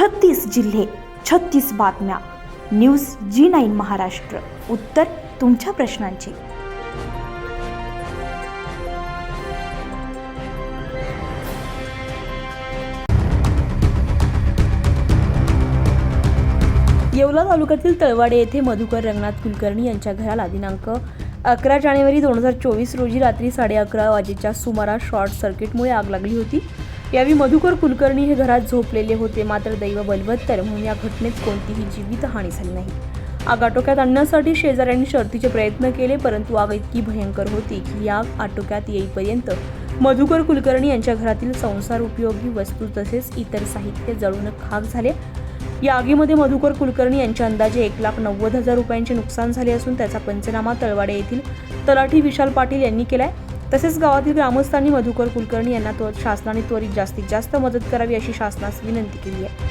छत्तीस जिल्हे छत्तीस बातम्या. News G nine Maharashtra. उत्तर तुमच्या प्रश्नांची. येवला तालुक्यातील तळवाडे येथे मधुकर रंगनाथ कुलकर्णी यांच्या घराला दिनांक अकरा जानेवारी दोन हजार चोवीस रोजी रात्री साडे अकरा वाजेच्या सुमारास शॉर्ट सर्किटमुळे आग लागली होती. यावेळी मधुकर कुलकर्णी हे घरात झोपलेले होते. मात्र दैव बलवत्तर म्हणून या घटनेत कोणतीही जीवितहानी झाली नाही. आग आटोक्यात आणण्यासाठी शेजाऱ्यांनी शर्थीचे प्रयत्न केले परंतु आग इतकी भयंकर होती की या आटोक्यात येईपर्यंत मधुकर कुलकर्णी यांच्या घरातील संसार उपयोगी वस्तू तसेच इतर साहित्य जळून खाक झाले. या आगीमध्ये मधुकर कुलकर्णी यांच्या अंदाजे एक लाख नव्वद हजार रुपयांचे नुकसान झाले असून त्याचा पंचनामा तळवाडे येथील तलाठी विशाल पाटील यांनी केलाय. तसेच गावातील ग्रामस्थांनी मधुकर कुलकर्णी यांना तो शासनाने त्वरित जास्तीत जास्त मदत करावी अशी शासनास विनंती केली आहे.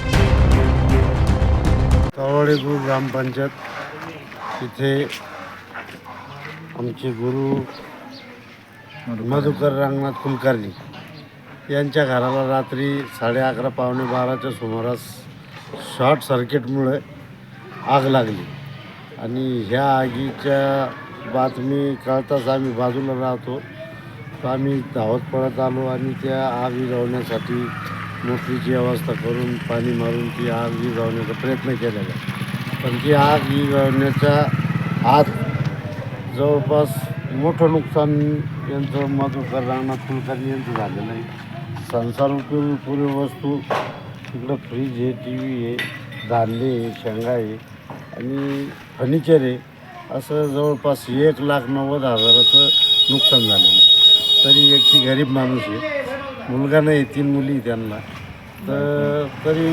तळवडेगुरू ग्रामपंचायत इथे आमचे गुरु मधुकर रंगनाथ कुलकर्णी यांच्या घराला रात्री साडे अकरा पावणे बाराच्या सुमारास शॉर्ट सर्किटमुळे आग लागली. आणि ह्या आगीच्या बातमी कळताच आम्ही बाजूला राहतो. तर आम्ही धावत पळत आलो आणि त्या आग विझवण्यासाठी मोटरीची व्यवस्था करून पाणी मारून ती आग विझवण्याचा प्रयत्न केलेला पण ती आग विझवण्याच्या आत जवळपास मोठं नुकसान यांचं मधुकर रामनाथ कुलकर्णी यांचं झालेलं आहे. संसार उपयोगी पूर्व वस्तू तिकडं फ्रीज आहे टी व्ही आहे धान्य आहे शेंगा आहे आणि फर्निचर आहे. असं जवळपास एक लाख नव्वद हजाराचं नुकसान झालेलं आहे. तरी एक ती गरीब माणूस आहे. मुलगा नाही तीन मुली त्यांना. तर तरी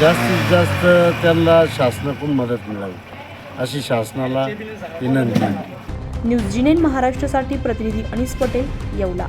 जास्तीत जास्त त्यांना शासनाकडून मदत मिळावी अशी शासनाला विनंती न्यूज जिनेन महाराष्ट्रासाठी प्रतिनिधी अनिस पटेल येवला.